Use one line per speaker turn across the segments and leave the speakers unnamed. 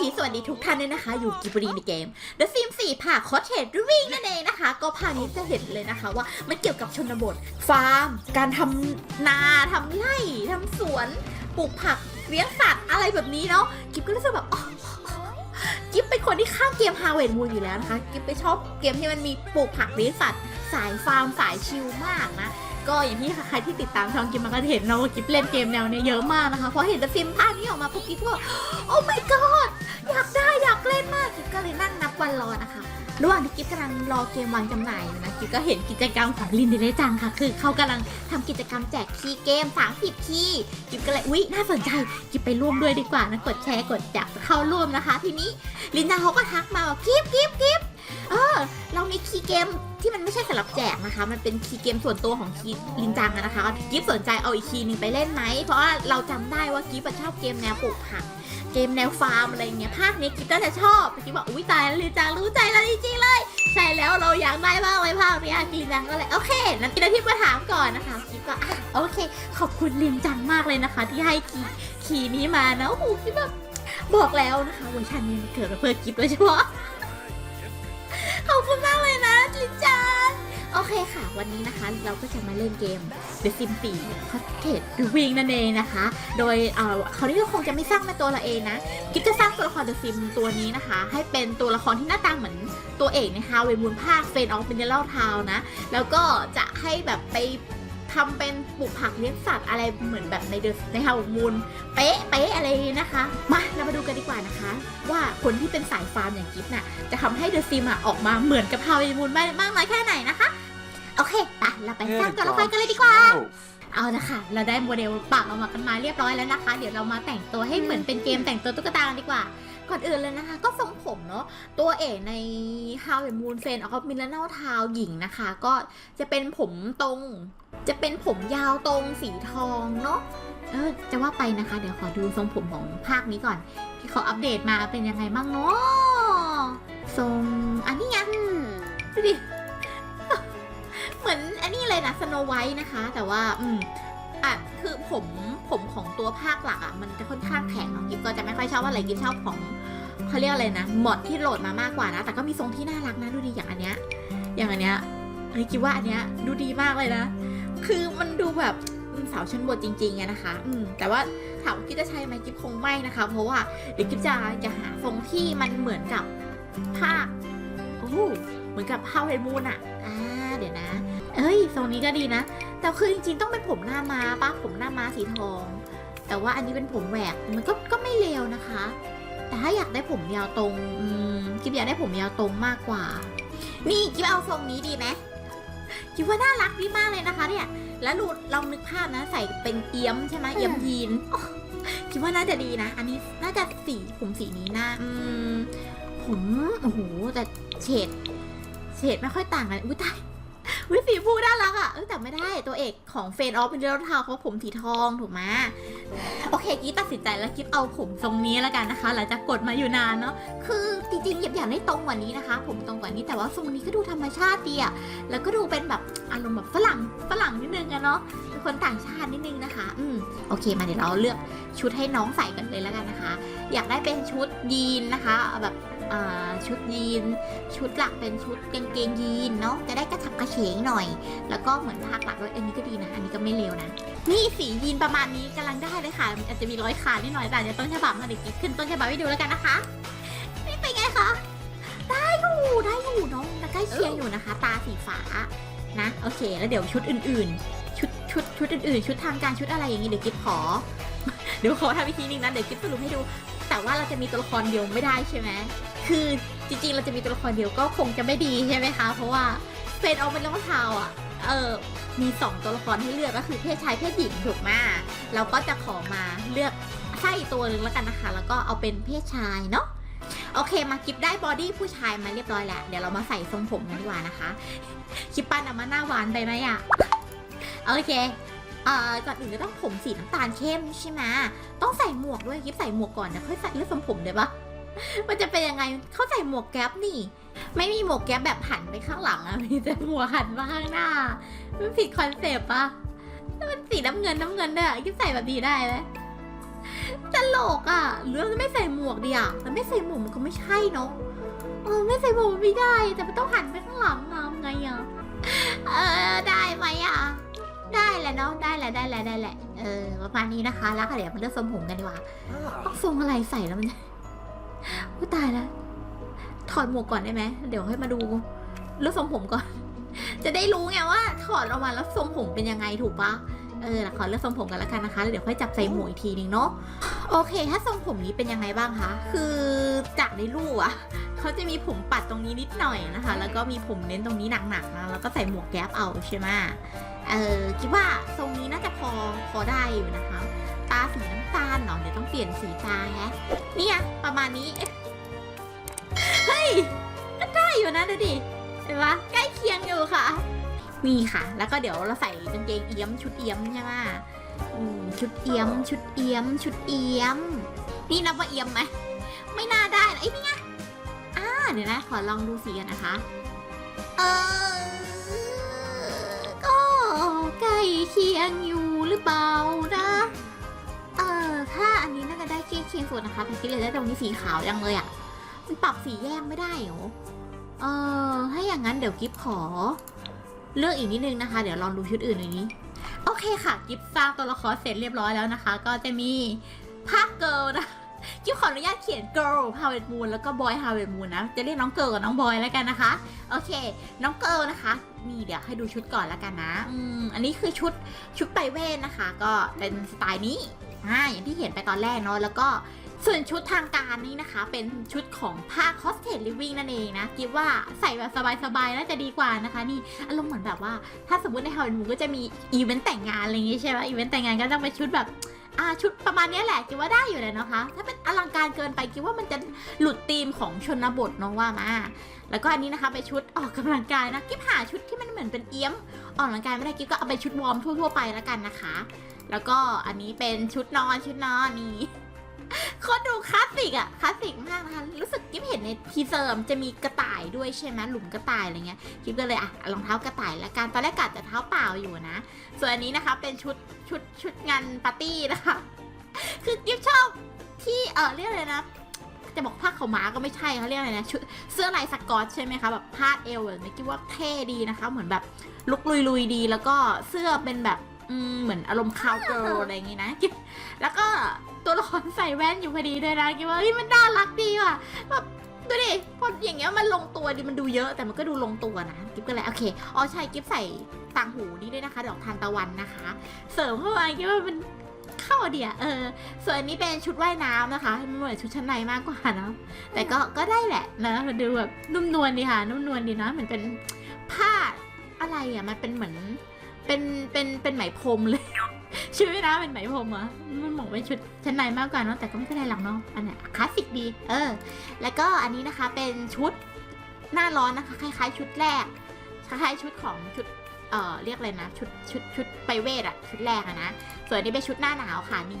ชีสวัสดีทุกท่านด้วยนะคะ อยู่กิบรีในเกม The Sims 4ภาค Cottage Living นั่นเองนะคะ ก็ภาคนี้จะเห็นเลยนะคะว่ามันเกี่ยวกับชนบท ฟาร์ม การทำนาทำไร่ทำสวนปลูกผักเลี้ยงสัตว์อะไรแบบนี้เนาะกิบก็รู้สึกแบบกิฟเป็นคนที่ข้ามเกม Harvest Moon อยู่แล้วนะคะ กิฟไปชอบเกมที่มันมีปลูกผักเลี้ยงสัตว์ สายฟาร์มสายชิลมากนะ ก็อย่างที่ใครที่ติดตามช่องกิมมันก็เห็นเนาะว่ากิฟเล่นเกมแนวเนี้ยเยอะมากนะคะเพราะเห็นแต่ฟิล์มภาคนี้ออกมาปุ๊บกิฟก็โอ้ my god อยากได้อยากเล่นมากกิฟก็เลยนั่งนับวันรอนะคะระหว่างที่กิฟกำลังรอเกมวางจำหน่ายอยู่นะกิฟก็เห็นกิจกรรมของลินเดเลจังค่ะ คือเขากำลังทำกิจกรรมแจกคีย์เกม30คีย์กิฟก็เลยอุ๊ยน่าสนใจกิฟไปร่วมด้วยดีกว่านะกดแชร์กดอยากจะเข้าร่วมนะคะ ทีนี้ลินดาเขาก็ทักมาว่ากิฟกิฟกิฟ เออ เรามีคีย์เกมที่มันไม่ใช่สำหรับแจกนะคะ มันเป็นคีย์เกมส่วนตัวของคีย์ลินจังอะนะคะ กิฟสนใจเอาอีกคีย์หนึ่งไปเล่นไหม เพราะว่าเราจำได้ว่ากิฟชอบเกมแนวปลูกผัก เกมแนวฟาร์มอะไรเงี้ย ภาคนี้กิฟก็จะชอบกิฟบอกอุ้ยตายแล้วลินจังรู้ใจเราจริงๆเลย ใช่แล้วเราอยากได้มากเลยภาคนี้ลินจังก็เลยโอเคนั่นกินที่มาถามก่อนนะคะกิฟก็อะโอเค ขอบคุณลินจังมากเลยนะคะ ที่ให้คีคีย์นี้มานะโอ้โหกิฟแบบบอกแล้วนะคะเวอร์ชันนี้มันเกิดมาเพื่อกิฟโดยเฉพาะ โอเคค่ะ วันนี้นะคะเราก็จะมาเล่นเกม The Sims 4 Cottage Living นั่นเองนะคะ โดยเอ่อคราวนี้เราคงจะไม่สร้างเป็นตัวเราเองนะกิ๊กจะสร้างตัวละคร The Sims ตัวนี้นะคะ ให้เป็นตัวละครที่หน้าตาเหมือนตัวเอกในฮาวเวมูนภาคเฟนออฟเป็นเดลทาวนะ แล้วก็จะให้แบบไป ทำเป็นปลูกผักเลี้ยงสัตว์อะไรเหมือนแบบในเดในฮาวเวมูนเป๊ะเป๊ะอะไรนะคะ มาเรามาดูกันดีกว่านะคะ ว่าคนที่เป็นสายฟาร์มอย่างกิ๊บน่ะจะทำให้เดอะซิมอะออกมาเหมือนกับฮาวเวมูนมากน้อยแค่ไหนนะคะ โอเคไปเราไปสร้างตัวละครกันเลยดีกว่าเอาละค่ะเราได้โมเดลปากออกมากันมาเรียบร้อยแล้วนะคะ เดี๋ยวเรามาแต่งตัวให้เหมือนเป็นเกมแต่งตัวตุ๊กตากันดีกว่า ก่อนอื่นเลยนะคะ ก็ทรงผมเนาะ ตัวเอกใน How the Moon f a n of m i l l e n n i a l Town หญิงนะคะ ก็จะเป็นผมตรง จะเป็นผมยาวตรงสีทองเนาะเออจะว่าไปนะคะ เดี๋ยวขอดูทรงผมของภาคนี้ก่อน ที่เขาอัปเดตมาเป็นยังไงบ้างเนาะทรงอันนี้ไงดูดิเหมือนอันนี้เลยนะสโนไวท์นะคะ แต่ว่า อืมอะคือผมผมของตัวภาคหลักอะ มันจะค่อนข้างแข็งเนาะกิฟก็จะไม่ค่อยชอบว่าอะไรกิฟชอบของเขาเรียกอะไรนะมอดที่โหลดมามากกว่านะ แต่ก็มีทรงที่น่ารักนะดูดีอย่างอันเนี้ยอย่างอันเนี้ยเฮ้ยกิฟว่าอันเนี้ยดูดีมากเลยนะ คือมันดูแบบสาวชนบทจริงๆอะนะคะ อืม แต่ว่าถามว่ากิฟจะใช้ไหมกิฟคงไม่นะคะ เพราะว่าเดี๋ยวกิฟจะจะหาทรงที่มันเหมือนกับภาคโอ้เหมือนกับภาเวมูนอะอ่า เดี๋ยวนะ เอ้ยทรงนี้ก็ดีนะ แต่คือจริงๆ ต้องเป็นผมหน้าม้าป้าผมหน้าม้าสีทอง แต่ว่าอันนี้เป็นผมแหวก มันก็ ก็ไม่เลวนะคะ แต่ถ้าอยากได้ผมยาวตรง อืม กิฟอยากได้ผมยาวตรงมากกว่า นี่กิฟเอาทรงนี้ดีไหม กิฟว่าน่ารักดีมากเลยนะคะเนี่ย แล้วดูลองนึกภาพนะใส่เป็นเอี้ยมใช่ไหมเอี้ยมยีนโอ้คิดว่าน่าจะดีนะ อันนี้น่าจะสีผมสีนี้นะอืมผมโอ้โหแต่เฉดเฉดไม่ค่อยต่างกันอุ้ยตายวิสีฟูน่ารักอะเออแต่ไม่ได้ตัวเอกของเฟนออฟเป็นเดลทาวเขาผมสีทองถูกไหม โอเคกิ๊ตัดสินใจแล้วกิ๊บเอาผมทรงนี้แล้วกันนะคะ หลังจากกดมาอยู่นานเนาะคือจริงๆหยาบอยากได้ตรงกว่านี้นะคะ ผมตรงกว่านี้แต่ว่าทรงนี้ก็ดูธรรมชาติดีอะแล้วก็ดูเป็นแบบอารมณ์แบบฝรั่งฝรั่งนิดนึงอะเนาะเป็นคนต่างชาตินิดนึงนะคะ อืมโอเคมาเดี๋ยวเราเลือกชุดให้น้องใส่กันเลยแล้วกันนะคะ อยากได้เป็นชุดยีนนะคะแบบ ชุดยีน ชุดหลักเป็นชุดกางเกงยีนเนาะจะได้กระฉับกระเฉงหน่อย แล้วก็เหมือนภาคหลักด้วยอันนี้ก็ดีนะ อันนี้ก็ไม่เลวนะ นี่สียีนประมาณนี้กำลังได้เลยค่ะอาจจะมีร้อยขานิดหน่อยแต่เดี๋ยวต้นฉบับมาเดี๋ยวกิ๊บขึ้นต้นฉบับให้ดูแล้วกันนะคะนี่เป็นไงคะได้อยู่ได้อยู่น้องใกล้เคียงอยู่นะคะ ตาสีฟ้านะโอเค แล้วเดี๋ยวชุดอื่นๆ ชุดชุดชุดอื่นๆ ชุดทางการชุดอะไรอย่างงี้เดี๋ยวกิ๊บขอเดี๋ยวขอทำวิธีนึงนะเดี๋ยวกิ๊บสรุปให้ดู แต่ว่าเราจะมีตัวละครเดียวไม่ได้ใช่ไหมคือจริงๆ เราจะมีตัวละครเดียวก็คงจะไม่ดีใช่ไหมคะ เพราะว่าเฟนออกเป็นรองเท้าอะ เออ มีสองตัวละครให้เลือกก็คือเพศชายเพศหญิงถูกไหมเราก็จะขอมาเลือกไส้ตัวหนึ่งแล้วกันนะคะ แล้วก็เอาเป็นเพศชายเนาะโอเคมากิฟได้บอดี้ผู้ชายมาเรียบร้อยแล้วเดี๋ยวเรามาใส่ทรงผมกันดีกว่านะคะ คิปปั้นเอามาหน้าหวานไปไหมอะโอเค อ่อก่อนอื่นก็ต้องผมสีน้ำตาลเข้มใช่ไหมต้องใส่หมวกด้วยกิฟใส่หมวกก่อนนะค่อยใส่เลือกทรงผมได้ปะมันจะเป็นยังไงเขาใส่หมวกแก๊ปนี่ ไม่มีหมวกแก๊ปแบบหันไปข้างหลังอะมีแต่หมวกหันมาข้างหน้ามันผิดคอนเซปต์ปะมันสีน้ำเงินน้ำเงินด้วยกิฟใส่แบบนี้ได้ไหมตลกอะหรือเราจะไม่ใส่หมวกดีอะแล้วไม่ใส่หมวกมันก็ไม่ใช่เนาะเออไม่ใส่หมวกมันไม่ได้ แต่มันต้องหันไปข้างหลังทำไงอะเออได้ไหมอะ ได้แหละเนาะได้แหละได้แหละได้แหละเออประมาณนี้นะคะ แล้วค่ะเดี๋ยวมาเลือกทรงผมกันดีกว่าต้องทรงอะไรใส่แล้วมันจะอุ้ยตายแล้วถอดหมวกก่อนได้ไหมเดี๋ยวให้มาดูเลือกทรงผมก่อน จะได้รู้ไงว่า ถอดออกมาแล้วทรงผมเป็นยังไงถูกปะ เออขอเลือกทรงผมกันแล้วกันนะคะแล้วเดี๋ยวค่อยจับใส่หมวกอีกทีนึงเนาะโอเค ถ้าทรงผมนี้เป็นยังไงบ้างคะคือจากในรูปอะเขาจะมีผมปัดตรงนี้นิดหน่อยนะคะ แล้วก็มีผมเน้นตรงนี้หนักๆนะแล้วก็ใส่หมวกแก๊ปเอาใช่ไหมเออคิดว่าทรงนี้น่าจะพอพอได้อยู่นะคะ ตาสีน้ำตาลเนาะเดี๋ยวต้องเปลี่ยนสีตาแฮะเนี่ยประมาณนี้เฮ้ยก็ได้อยู่นะดูดิเห็นปะใกล้เคียงอยู่ค่ะ นี่ค่ะ แล้วก็เดี๋ยวเราใส่กางเกงเอี้ยมชุดเอี้ยมใช่ไหมชุดเอี้ยม ชุดเอี้ยม ชุดเอี้ยม นี่นับว่าเอี้ยมไหมไม่น่าได้นะไอ้นี่ไงอ่าเดี๋ยวนะ ขอลองดูสีกันนะคะ เออก็ใกล้เคียงอยู่หรือเปล่านะเออถ้าอันนี้น่าจะได้ใกล้เคียงสุดนะคะแต่คิดเลยได้ตรงนี้สีขาวยังเลยอะ่ะมันปรับสีแยกไม่ได้เหรอเออถ้าอย่างนั้นเดี๋ยวกิฟขอ เลือกอีกนิดนึงนะคะ เดี๋ยวลองดูชุดอื่นหน่อยนี้ โอเคค่ะ กิฟสร้างตัวละครเสร็จเรียบร้อยแล้วนะคะ ก็จะมีภาคเกิลนะกิฟขออนุญาตเขียน girl Harvest Moon แล้วก็ boy Harvest Moon นะ จะเรียกน้องเกิลกับน้องบอยแล้วกันนะคะ โอเค น้องเกิลนะคะ นี่เดี๋ยวให้ดูชุดก่อนแล้วกันนะอืมอันนี้คือชุดชุดไปเวทนะคะ ก็เป็นสไตล์นี้อ่าอย่างที่เห็นไปตอนแรกเนาะแล้วก็ ส่วนชุดทางการนี่นะคะ เป็นชุดของภาค Hostage Living นั่นเองนะคิดว่าใส่แบบสบายๆน่าจะดีกว่านะคะ นี่อารมณ์เหมือนแบบว่า ถ้าสมมติในฮาวเวิร์ดมูก็จะมีอีเวนต์แต่งงานอะไรอย่างงี้ใช่ไหมอีเวนต์แต่งงานก็ต้องเป็นชุดแบบอ่าชุดประมาณนี้แหละคิดว่าได้อยู่เลยนะคะ ถ้าเป็นอลังการเกินไปคิดว่ามันจะหลุดธีมของชนบทน้องว่ามา แล้วก็อันนี้นะคะเป็นชุดออกกำลังกายนะกิ๊บหาชุดที่มันเหมือนเป็นเอี้ยมออกกำลังกายไม่ได้กิ๊บก็เอาไปชุดวอร์มทั่วๆไปแล้วกันนะคะ แล้วก็อันนี้เป็นชุดนอนชุดนอนนี่ โคตรดูคลาสสิกอะคลาสสิกมากนะคะ รู้สึกกิ๊บเห็นในทีเซอร์มจะมีกระต่ายด้วยใช่ไหมหลุมกระต่ายอะไรเงี้ยกิ๊บก็เลยอะรองเท้ากระต่ายละกันตอนแรกกะจะเท้าเปล่าอยู่นะ ส่วนอันนี้นะคะเป็นชุดชุดชุดงานปาร์ตี้นะคะ คือกิ๊บชอบที่เออเรียกอะไรนะจะบอกผ้าขาวม้าก็ไม่ใช่เขาเรียกอะไรนะชุดเสื้อลายสกอตใช่ไหมคะแบบพาดเอวแบบนี้คิดว่าเท่ดีนะคะ เหมือนแบบลุกลุยๆดีแล้วก็เสื้อเป็นแบบเหมือนอารมณ์คาวเกิร์ลอะไรอย่างงี้นะแล้วก็ ตัวละครใส่แว่นอยู่พอดีด้วยนะคิดว่าเฮ้ยมันน่ารักดีว่ะแบบดูดิพออย่างเงี้ยมันลงตัวดีมันดูเยอะแต่มันก็ดูลงตัวนะกิ๊บก็เลยโอเคอ๋อใช่กิ๊บใส่ต่างหูนี่ด้วยนะคะ ดอกทานตะวันนะคะ เสริมเข้าไปคิดว่ามันเข้าเดียเออ ส่วนอันนี้เป็นชุดว่ายน้ำนะคะมันเหมือนชุดชั้นในมากกว่านะแต่ก็ก็ได้แหละนะดูแบบนุ่มนวลดีค่ะ นุ่มนวลดีนะเหมือนเป็นผ้าอะไรอะมันเป็นเหมือนเป็นเป็นเป็นไหมพรมเลย ชื่อนะเป็นไหมพรมเหรอะมันเหมือนเป็นชุดชั้นในมากกว่าเนอะแต่ก็ไม่เป็นไรหรอกเนาะอันนี้คลาสสิกดี เออ แล้วก็อันนี้นะคะเป็นชุดหน้าร้อนนะคะ คล้าย ๆ ชุดแรกคล้ายๆชุดของชุดเอ่อเรียกอะไรนะ ชุดชุดชุดไปเวทอะชุดแรกอะนะ ส่วนนนี้เป็นชุดหน้าหนาวค่ะนี่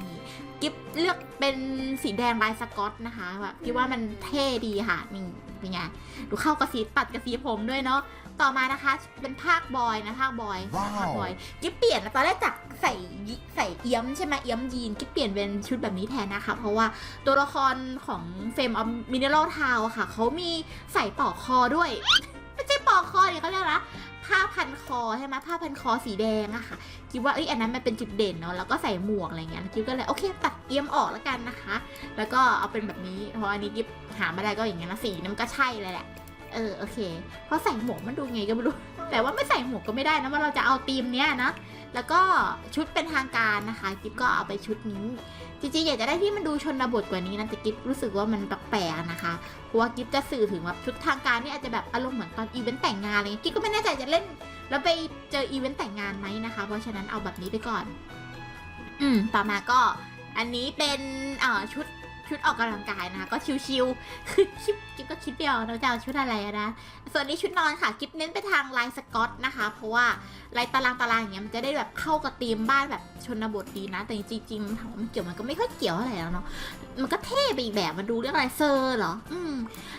กิฟเลือกเป็นสีแดงลายสกอตนะคะแบบคิดว่ามันเท่ดีค่ะนี่เป็นไงดูเข้ากับสีตัดกับสีผมด้วยเนาะ ต่อมานะคะเป็นภาคบอยนะภาคบอย
ว้าว
ภาคบอยกิฟเปลี่ยนนะตอนแรกจากใส่ยิใส่เอี้ยมใช่ไหมเอี้ยมยีนกิฟเปลี่ยนเป็นชุดแบบนี้แทนนะคะ เพราะว่าตัวละครของเฟมออฟมินเนอรัลทาวค่ะเขามีใส่ปลอกคอด้วย ไม่ใช่ปลอกคอดิเขาเรียกอะไรนะผ้าพันคอใช่ไหมผ้าพันคอสีแดงอะค่ะคิดว่าเอ้ยอันนั้นมันเป็นจุดเด่นเนาะแล้วก็ใส่หมวกอะไรเงี้ยกิฟก็เลยโอเคตัดเอี้ยมออกแล้วกันนะคะ แล้วก็เอาเป็นแบบนี้เพราะอันนี้กิฟหาไม่ได้ก็อย่างเงี้ยนะสีนั้นก็ใช่เลยแหละ เออโอเคเพราะใส่หมวกมันดูไงก็ไม่รู้ แต่ว่าไม่ใส่หมวกก็ไม่ได้นะว่าเราจะเอาธีมเนี้ยนะ แล้วก็ชุดเป็นทางการนะคะ กิฟก็เอาไปชุดนี้ จริงๆอยากจะได้ที่มันดูชนบทกว่านี้นะแต่กิฟรู้สึกว่ามันแปลกๆนะคะ เพราะว่ากิฟจะสื่อถึงแบบชุดทางการนี่อาจจะแบบอารมณ์เหมือนตอนอีเวนต์แต่งงานอะไรเงี้ยกิฟก็ไม่แน่ใจจะเล่น แล้วไปเจออีเวนต์แต่งงานไหมนะคะ เพราะฉะนั้นเอาแบบนี้ไปก่อน อืมต่อมาก็อันนี้เป็นอ่อชุด ชุดออกกำลังกายนะคะก็ชิวๆคือคิดกิฟก็คิดเดียวเราจะเอาชุดอะไรนะ ส่วนนี้ชุดนอนค่ะกิฟเน้นไปทางลายสกอตนะคะ เพราะว่าลายตารางตารางอย่างเงี้ยมันจะได้แบบเข้ากับธีมบ้านแบบชนบทดีนะ แต่จริงๆถามว่ามันเกี่ยวมันก็ไม่ค่อยเกี่ยวอะไรแล้วเนาะมันก็เท่ไปอีกแบบมันดูเรื่องอะไรเซอร์เหรออืม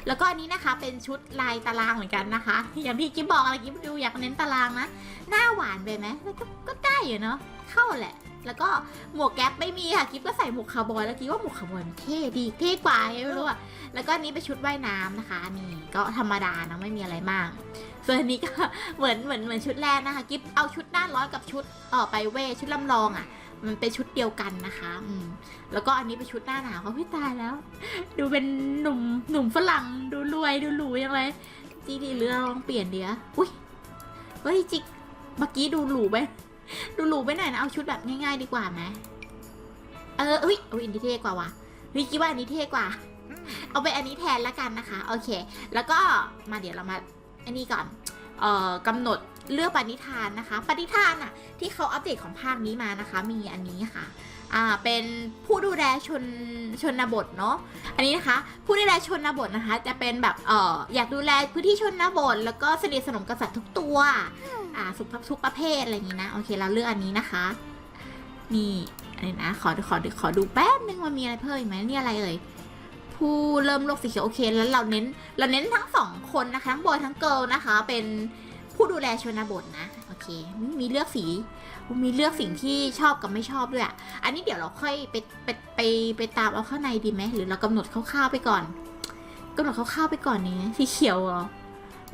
แล้วก็อันนี้นะคะเป็นชุดลายตารางเหมือนกันนะคะ อย่างที่กิ๊บบอกอะไรกิ๊บดูอยากเน้นตารางนะหน้าหวานไปไหมกก็ได้อยู่เนาะเข้าแหละ แล้วก็หมวกแก๊ปไม่มีค่ะกิ๊บก็ใส่หมวกคาวบอยแล้วกิ๊บว่าหมวกคาวบอยมันเท่ดีเท่กว่าไม่รู้อะแล้วก็นี้เป็นชุดว่ายน้ำนะคะ นี่ก็ธรรมดานะไม่มีอะไรมาก ส่วนนี้ก็เหมือนเหมือนเหมือนชุดแรกนะคะกิ๊บเอาชุดหน้าร้อนกับชุดเออไปเวชุดลำลองอะมันเป็นชุดเดียวกันนะคะ อืมแล้วก็อันนี้เป็นชุดหน้าหนาวเขาพี่ตายแล้ว ดูเป็นหนุ่มหนุ่มฝรั่งดูรวยดูหรูยังไงจีดีเรือลองเปลี่ยนเดี๋ยวอุ้ยเฮ้ยจิกเมื่อกี้ดูหรูไป ดูหรูไปหน่อยนะ เอาชุดแบบง่ายๆดีกว่าไหมเอออุ้ยอุ้ยอันนี้เท่กว่าว่ะเฮ้ยคิดว่าอันนี้เท่กว่า เอาไปอันนี้แทนละกันนะคะ โอเค แล้วก็มาเดี๋ยวเรามาอันนี้ก่อน เอ่อกำหนด เลือกปณิธานนะคะ ปณิธานอะที่เขาอัปเดตของภาคนี้มานะคะ มีอันนี้ค่ะอ่าเป็นผู้ดูแลชนชนบทเนาะอันนี้นะคะ ผู้ดูแลชนบทนะคะ จะเป็นแบบเอ่ออยากดูแลพื้นที่ชนบท แล้วก็สนิทสนมกับสัตว์ทุกตัวอ่าสุภาพทุกประเภทอะไรอย่างนี้นะโอเคเราเลือกอันนี้นะคะ นี่อันนี้นะขอขอขอดูแป๊บนึงว่ามีอะไรเพิ่มอีกไหมนี่อะไรเอ่ยผู้เริ่มโลกสีเขียวโอเค แล้วเราเน้นเราเน้นทั้งสองคนนะคะทั้งบอยทั้งเกิร์ลนะคะเป็น ผู้ดูแลชนบทนะ โอเค มีเลือกสี มีเลือกสิ่งที่ชอบกับไม่ชอบด้วยอะอันนี้เดี๋ยวเราค่อยไปไปไปไปตามเอาข้างในดีไหม หรือเรากำหนดคร่าวๆไปก่อนกำหนดคร่าวๆไปก่อนนี้สีเขียวเหรอ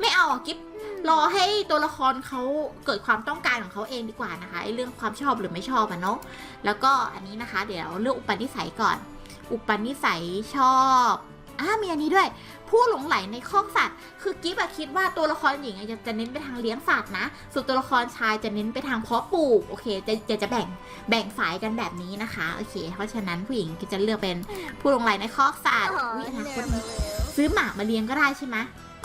ไม่เอาอะกิ๊บรอให้ตัวละครเขาเกิดความต้องการของเขาเองดีกว่านะคะเรื่องความชอบหรือไม่ชอบอะเนาะ แล้วก็อันนี้นะคะ เดี๋ยวเลือกอุปนิสัยก่อน อุปนิสัยชอบ อ่ามีอันนี้ด้วย ผู้หลงไหลในคอกสัตว์ คือกิฟอะคิดว่าตัวละครหญิงอะจะจะเน้นไปทางเลี้ยงสัตว์นะ ส่วนตัวละครชายจะเน้นไปทางเพาะปลูก โอเค จะจะจะแบ่งแบ่งฝ่ายกันแบบนี้นะคะ โอเค เพราะฉะนั้นผู้หญิงก็จะเลือกเป็นผู้หลงไหลในคอกสัตว์อุ๊ยอนาคตนี้ซื้อหมามาเลี้ยงก็ได้ใช่ไหม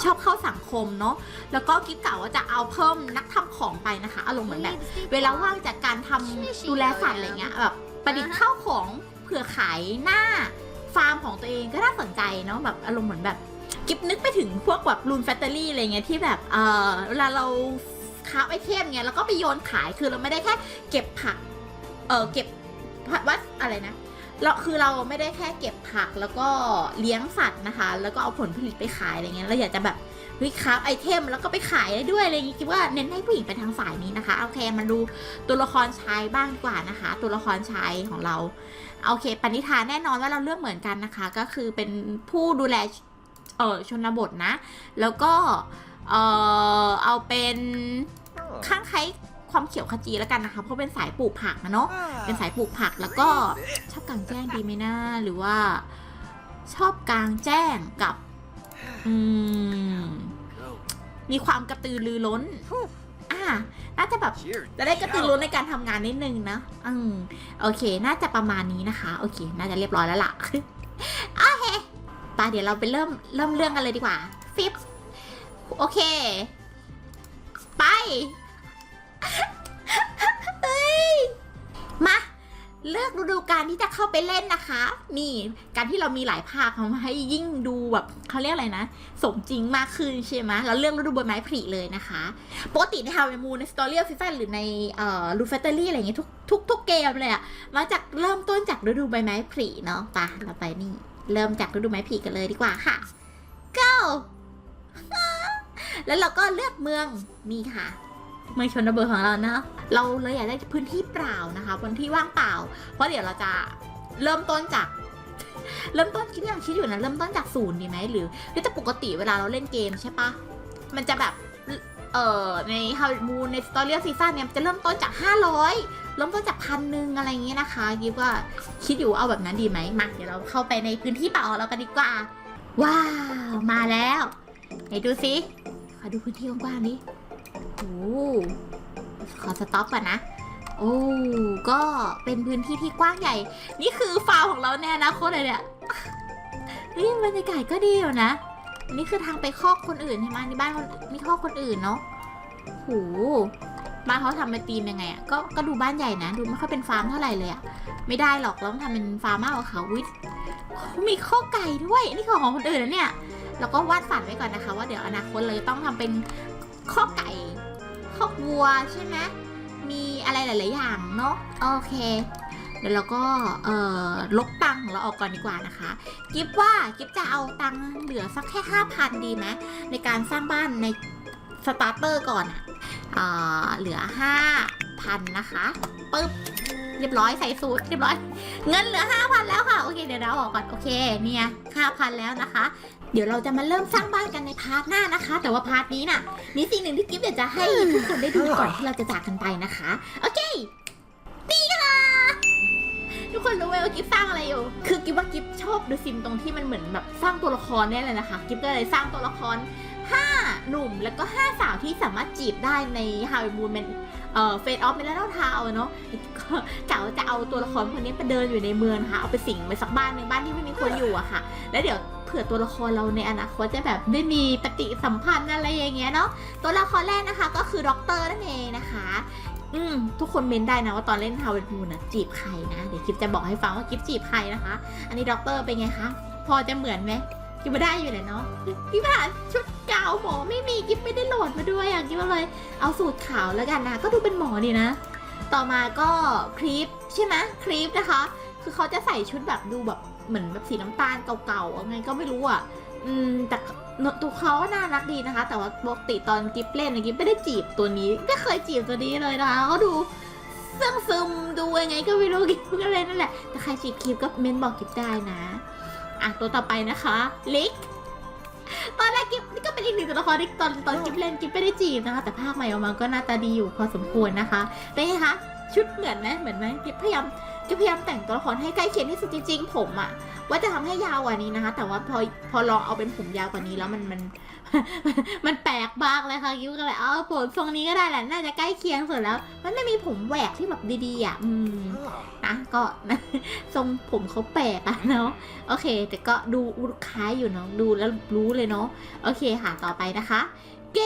ชอบเข้าสังคมเนาะ แล้วก็กิ๊บกล่าวว่าจะเอาเพิ่มนักทำของไปนะคะ อารมณ์เหมือนแบบ เวลาว่างจากการทำดูแลสัตว์อะไรเงี้ยแบบประดิษฐ์ข้าวของเผื่อขายหน้า ฟาร์มของตัวเองก็น่าสนใจเนาะแบบอารมณ์เหมือนแบบกิบนึกไปถึงพวกแบบรูนแฟคทอรี่อะไรเงี้ยที่แบบเออเวลาเราค้าไอเทมเงี้ยแล้วก็ไปโยนขายคือเราไม่ได้แค่เก็บผักเออเก็บผักว่าอะไรนะเราคือเราไม่ได้แค่เก็บผักแล้วก็เลี้ยงสัตว์นะคะ แล้วก็เอาผลผลิตไปขายอะไรเงี้ยเราอยากจะแบบเฮ้ยค้าไอเทมแล้วก็ไปขายได้ด้วยอะไรอย่างงี้คิดว่าเน้นให้ผู้หญิงไปทางสายนี้นะคะโอเคมาดูตัวละครชายบ้างดีกว่านะคะ ตัวละครชายของเรา โอเค ปณิธานแน่นอนว่าเราเลือกเหมือนกันนะคะ ก็คือเป็นผู้ดูแลเออชนบทนะ แล้วก็เออเอาเป็นข้างไคล้ความเขียวขจีแล้วกันนะคะ เพราะเป็นสายปลูกผักนะเนาะเป็นสายปลูกผักแล้วก็ชอบกลางแจ้งดีไหมนะหรือว่าชอบกลางแจ้งกับ อืมมีความกระตือรือร้น อ่าน่าจะแบบจะได้กระตือรือร้นในการทำงานนิดนึงนะอืมโอเค น่าจะประมาณนี้นะคะ โอเค น่าจะเรียบร้อยแล้วล่ะ โอเคไปเดี๋ยวเราไปเริ่มเริ่มเรื่องกันเลยดีกว่า ฟิป โอเค ไป เฮ้ย มา เลือกฤดูการที่จะเข้าไปเล่นนะคะ นี่การที่เรามีหลายภาคทำให้ยิ่งดูแบบเขาเรียกอะไรนะ สมจริงมากขึ้นใช่ไหมเราเลือกฤดูใบไม้ผลิเลยนะคะปกติในฮาวเวมูในสตอรี่ออฟซีซันหรือในเอ่อลูฟเฟตเตอรี่อะไรอย่างเงี้ยทุกทุกทุกเกมเลยอะมาจากเริ่มต้นจากฤดูใบไม้ผลิเนาะไปะเราไปนี่ เริ่มจากฤดูไม้ผลิกันเลยดีกว่าค่ะ go แล้วเราก็เลือกเมืองนี่ค่ะ เมืองชนบทของเรานะ เราเลยอยากได้พื้นที่เปล่านะคะพื้นที่ว่างเปล่า เพราะเดี๋ยวเราจะเริ่มต้นจาก เริ่มต้นคิดยังคิดอยู่นะเริ่มต้นจากศูนย์ดีไหมหรือหรือแต่ปกติเวลาเราเล่นเกมใช่ปะมันจะแบบเอ่อใน How It Moon ใน Story of Season เนี่ยจะเริ่มต้นจาก 500เริ่มต้นจากพันหนึ่งอะไรอย่างเงี้ยนะคะยิบว่าคิดอยู่เอาแบบนั้นดีไหมมาเดี๋ยวเราเข้าไปในพื้นที่เปล่าเรากันดีกว่า ว้าว มาแล้วไหนดูสิขอดูพื้นที่กว้างๆนี้ ขอสต็อปก่อนนะ โอ้ ก็เป็นพื้นที่ที่กว้างใหญ่ นี่คือฟาร์มของเราแน่นะโคตรเลยเนี่ยเฮ้ยบรรยากาศก็ดีอยู่นะ นี่คือทางไปคอกคนอื่นใช่ไหมนี่บ้านคนนี่คอกคนอื่นเนาะโหบ้านเขาทำเป็นธีมยังไงอะก็ก็ดูบ้านใหญ่นะ ดูไม่ค่อยเป็นฟาร์มเท่าไหร่เลยอะไม่ได้หรอกเราต้องทำเป็นฟาร์มมากกว่าเขาวิทมีข้อกไก่ด้วยนี่ของของคนอื่นนะเนี่ย เราก็วาดฝันไว้ก่อนนะคะ ว่าเดี๋ยวอนาคตเลยต้องทำเป็นข้อกไก่ อกวัวใช่ไหมมีอะไรหลาย ๆ อย่างเนาะโอเคเดี๋ยวเราก็เอ่อลบตังของเราออกก่อนดีกว่านะคะ กิฟว่ากิฟจะเอาตังเหลือสักแค่ห้าพันดีไหมในการสร้างบ้านในสตาร์เตอร์ก่อนอะอ่าเหลือห้าพันนะคะปึ๊บเรียบร้อยใส่สูตรเรียบร้อย เงินเหลือ 5,000 แล้วค่ะ โอเคเดี๋ยวเราบอกก่อน โอเค เนี่ย5,000 แล้วนะคะ เดี๋ยวเราจะมาเริ่มสร้างบ้านกันในพาร์ทหน้านะคะ แต่ว่าพาร์ทนี้น่ะมีสิ่งหนึ่งที่กิฟต์อยากจะให้ทุกคนได้ดูก่อนที่เราจะจากกันไปนะคะ โอเคนี่ค่ะ ทุกคนรู้ไหมว่ากิฟต์สร้างอะไรอยู่ คือกิฟต์ว่ากิฟต์ชอบดูซิมตรงที่มันเหมือนแบบสร้างตัวละครเนี่ยเลยนะคะ กิฟต์ก็เลยสร้างตัวละคร5หนุ่มแล้วก็ 5 สาวที่สามารถจีบได้ใน How I Moon เอ่อเฟสออฟเป็นแล้วทาวเนาะก็กะว่าจะเอาตัวละครคนนี้ไปเดินอยู่ในเมืองนะคะเอาไปสิงไปสักบ้านหนึ่งบ้านที่ไม่มีคนอยู่อะค่ะ แล้วเดี๋ยวเผื่อตัวละครเราในอนาคตจะแบบได้มีปฏิสัมพันธ์อะไรอย่างเงี้ยเนาะตัวละครแรกนะคะก็คือด็อกเตอร์นั่นเองนะคะอืมทุกคนเมนได้นะว่าตอนเล่น How I Moon นะจีบใครนะ เดี๋ยวกิฟจะบอกให้ฟังว่ากิฟจีบใครนะคะ อันนี้ด็อกเตอร์เป็นไงคะ พอจะเหมือนไหม กิฟไม่ได้อยู่เลยเนาะกิฟผ่านชุดกาวหมอไม่มีกิฟไม่ได้โหลดมาด้วยอะกิฟก็เลยเอาสูตรขาวแล้วกันนะก็ดูเป็นหมอดีนะ ต่อมาก็ครีปใช่ไหมครีปนะคะ คือเขาจะใส่ชุดแบบดูแบบเหมือนแบบสีน้ำตาลเก่าๆไงก็ไม่รู้อะอืมแต่ตัวเขาน่ารักดีนะคะ แต่ว่าปกติตอนกิฟเล่นกิฟไม่ได้จีบตัวนี้ไม่เคยจีบตัวนี้เลยนะคะเขาดูเสื่องซึมดูยังไงก็ไม่รู้กิฟก็เลยนั่นแหละแต่ใครจีบกิฟก็เมนบอกกิฟได้นะ อะตัวต่อไปนะคะลิกตอนแรกกิฟนี่ก็เป็นอีกหนึ่งตัวละครที่ตอนตอนกิฟเล่นกิฟไม่ได้จีบนะคะ แต่ภาคใหม่ออกมาก็หน้าตาดีอยู่พอสมควรนะคะเป็นไงคะชุดเหมือนไหมเหมือนไหมกิฟพยายาม กิฟพยายามแต่งตัวละครให้ใกล้เคียงที่สุดจริงๆผมอะว่าจะทำให้ยาวกว่านี้นะคะ แต่ว่าพอพอลองเอาเป็นผมยาวกว่านี้แล้วมันมัน มันแปลกมากเลยค่ะกิฟก็เลยเอาผมทรงนี้ก็ได้แหละน่าจะใกล้เคียงสุดแล้ว มันไม่มีผมแหวกที่แบบดีๆอะอืมนะก็ทรงผมเขาแปลกอะเนาะโอเค แต่ก็ดูคล้ายอยู่เนาะดูแล้วรู้เลยเนาะโอเคค่ะต่อไปนะคะ เก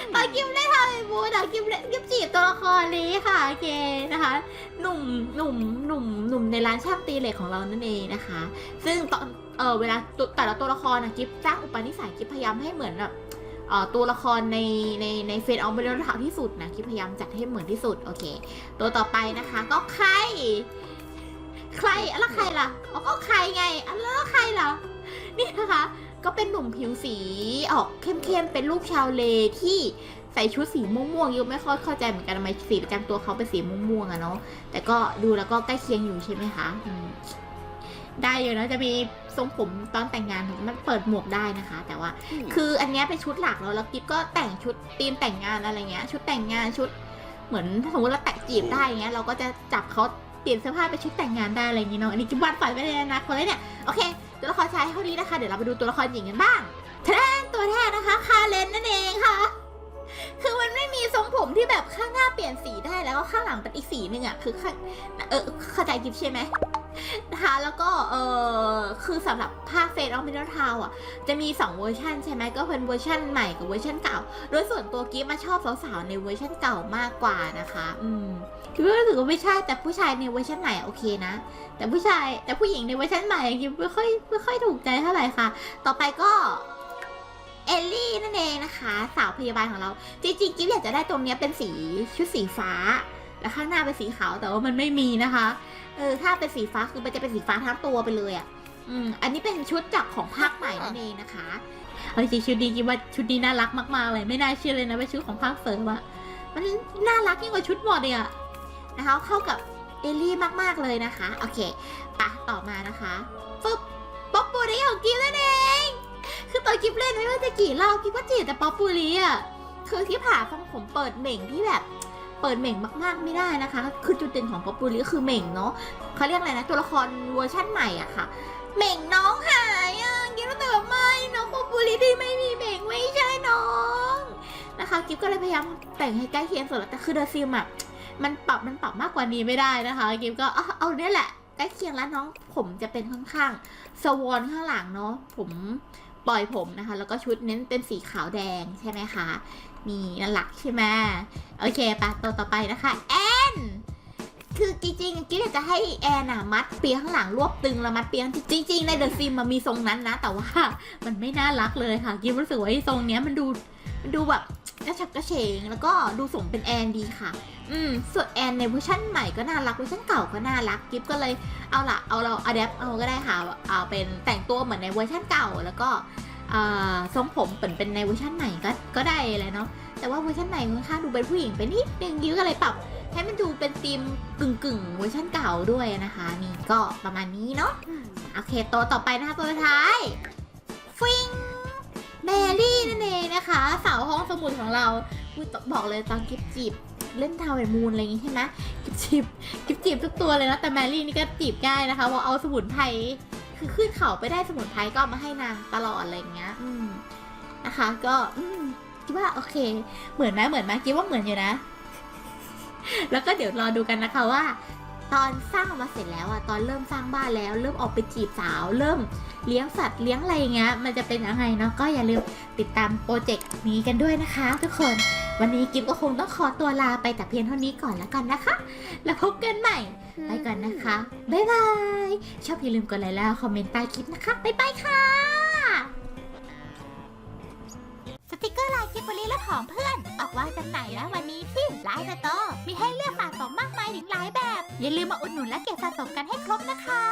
ย์ตอนกิมได้ทำไอ้บูดอะกิมเล่นกิมจีบตัวละครนี้ค่ะเกย์นะคะ หนุ่มหนุ่มหนุ่มหนุ่มในร้านช่างตีเหล็กของเรานั่นเองนะคะ ซึ่งตอนเออเวลาตัวแต่ละตัวละครนะกิฟสร้างอุปนิสัยกิฟพยายามให้เหมือนแบบเอ่อตัวละครในในในเฟซออฟเป็นทางที่สุดนะกิฟพยายามจัดให้เหมือนที่สุดโอเค ตัวต่อไปนะคะ ก็ใคร ใครแล้วใครล่ะอ๋อก็ใครไงอะแล้วใครล่ะนี่นะคะ ก็เป็นหนุ่มผิวสีออกเข้มๆ เป็นลูกชาวเลที่ใส่ชุดสีม่วงๆยูไม่ค่อยเข้าใจเหมือนกันทำไมสีประจำตัวเขาเป็นสีม่วงๆอะเนาะแต่ก็ดูแล้วก็ใกล้เคียงอยู่ใช่ไหมคะอืมได้อยู่นะจะมีทรงผมตอนแต่งงานมันเปิดหมวกได้นะคะ แต่ว่า คืออันเนี้ยเป็นชุดหลักแล้วแล้วกิ๊บก็แต่งชุดธีมแต่งงานอะไรเงี้ย ชุดแต่งงานชุด เหมือนถ้าสมมติเราแตะจีบได้เงี้ยเราก็จะจับเขาเปลี่ยนเสื้อผ้าเป็นชุดแต่งงานได้อะไรอย่างงี้เนาะอันนี้กิ๊บวาดฝันไว้ในอนาคตเลยเนี่ยโอเค ตัวละครชายเท่านี้นะคะ เดี๋ยวเราไปดูตัวละครหญิงกันบ้างแทนตัวแรกนะคะคาเลนนั่นเองค่ะ คือมันไม่มีทรงผมที่แบบข้างหน้าเปลี่ยนสีได้แล้วข้างหลังเป็นอีกสีหนึ่งอะคือข้างเออเข้าใจกิฟใช่ไหม นะคะแล้วก็เออคือสำหรับภาคเฟสออฟมินทาวอะ จะมี 2 เวอร์ชันใช่ไหมก็เป็นเวอร์ชันใหม่กับเวอร์ชันเก่า โดยส่วนตัวกิฟมาชอบสาวๆในเวอร์ชันเก่ามากกว่านะคะ อืมกิฟรู้สึกว่าไม่ใช่แต่ผู้ชายในเวอร์ชันใหม่โอเคนะ แต่ผู้ชายแต่ผู้หญิงในเวอร์ชันใหม่กิฟไม่ค่อยไม่ค่อยถูกใจเท่าไหร่ค่ะ ต่อไปก็เอลลี่นั่นเองนะคะ สาวพยาบาลของเรา จริงๆกิฟอยากจะได้ตรงนี้เป็นสีชุดสีฟ้า แล้วข้างหน้าเป็นสีขาวแต่ว่ามันไม่มีนะคะ เออถ้าเป็นสีฟ้าคือมันจะเป็นสีฟ้าทั้งตัวไปเลยอะอืมอันนี้เป็นชุดจากของภาคใหม่นั่นเองนะคะเอาจริงๆชุดนี้คิดว่าชุดนี้น่ารักมากๆเลยไม่น่าเชื่อเลยนะว่าชุดของภาคเสริมอะมันน่ารักยิ่งกว่าชุดหมดเลยอะนะคะเข้ากับเอลี่มากๆเลยนะคะ โอเคปะต่อมานะคะปึ๊บป๊อปปูริของกิฟนั่นเอง คือตอนกิฟเล่นไม่ว่าจะกี่รอบกิฟก็จีบแต่ป๊อปปูริอะคือที่ผ่าฟังผมเปิดเหม่งที่แบบ เปิดเหม่งมากๆไม่ได้นะคะ คือจุดเด่นของป๊อปปูริก็คือเหม่งเนาะเขาเรียกอะไรนะตัวละครเวอร์ชั่นใหม่อะค่ะเหม่งน้องหายอะกิฟรู้สึกว่ไม่น้องป๊อปปูลิที่ไม่มีเหม่งไม่ใช่น้องนะคะกิ๊ฟก็เลยพยายามแต่งให้ใกล้เคียงสุดแล้วแต่คือเดอะซิมอะมันปรับมันปรับมากกว่านี้ไม่ได้นะคะกิ๊ฟก็เอาเอาเนี่ยแหละใกล้เคียงแล้วน้องผมจะเป็นข้างๆสวอนข้างหลังเนาะผม ปล่อยผมนะคะ แล้วก็ชุดเน้นเป็นสีขาวแดงใช่ไหมคะ นี่น่ารักใช่ไหมโอเคปะตัวต่อไปนะคะ แอน คือจริงๆกิ๊อยากจะให้แอนอะมัดเปียข้างหลังรวบตึงแล้วมัดเปียงจริง ๆ ในเดอะซิมมันมีทรงนั้นนะ แต่ว่ามันไม่น่ารักเลยค่ะกิ๊กรู้สึกว่าไอ้ทรงเนี้ยมันดูมันดูแบบ กระฉับกระเฉง แล้วก็ดูสมเป็นแอนดีค่ะ อืม ส่วนแอนในเวอร์ชันใหม่ก็น่ารักเวอร์ชันเก่าก็น่ารักกิ๊บก็เลยเอาละเอาเราอัดแอปเอาก็ได้ค่ะเอาเป็นแต่งตัวเหมือนในเวอร์ชันเก่า แล้วก็ทรงผมเป็นเป็นในเวอร์ชันใหม่ก็ก็ได้เลยเนาะแต่ว่าเวอร์ชันใหม่ค่อนข้างดูเป็นผู้หญิงไปนิดนึงกิ๊บก็เลยปรับให้มันดูเป็นธีมกึ่งกึ่งเวอร์ชันเก่าด้วยนะคะนี่ก็ประมาณนี้เนาะโอเคตัวต่อไปนะคะตัวท้ายฟิง รี่นั่นเองนะคะ สาวห้องสมุดของเราพูดบอกเลยตอนกิฟจีบเล่นทาวเวอร์มูนอะไรอย่างงี้ใช่ไหมกิฟจีบกิฟจีบทุกตัวเลยนะแต่แมรี่นี่ก็จีบง่ายนะคะว่าเอาสมุนไพรคือขึ้นเขาไปได้สมุนไพรก็มาให้นางตลอดอะไรอย่างเงี้ย อืมนะคะ ก็อืมคิดว่าโอเค เหมือนไหมเหมือนไหมคิดว่าเหมือนอยู่นะ แล้วก็เดี๋ยวรอดูกันนะคะว่า ตอนสร้างออกมาเสร็จแล้วอะตอนเริ่มสร้างบ้านแล้ว เริ่มออกไปจีบสาว เริ่มเลี้ยงสัตว์เลี้ยงอะไรอย่างเงี้ย มันจะเป็นยังไงเนาะก็อย่าลืมติดตามโปรเจกต์นี้กันด้วยนะคะ ทุกคนวันนี้กิฟก็คงต้องขอตัวลาไปแต่เพียงเท่านี้ก่อนแล้วกันนะคะ แล้วพบกันใหม่ ไปก่อนนะคะ บ๊ายบาย ชอบอย่าลืมกดไลค์แล้วคอมเมนต์ใต้คลิปนะคะ บ๊ายบายค่ะ สติกเกอร์ลายกิบบลีและของเพื่อน ออกวางจำหน่ายแล้ววันนี้ที่ไลน์สโตร์มีให้เลือกสะสมมากมาย ถึงหลายแบบ อย่าลืมมาอุดหนุนและเก็บสะสมกันให้ครบนะคะ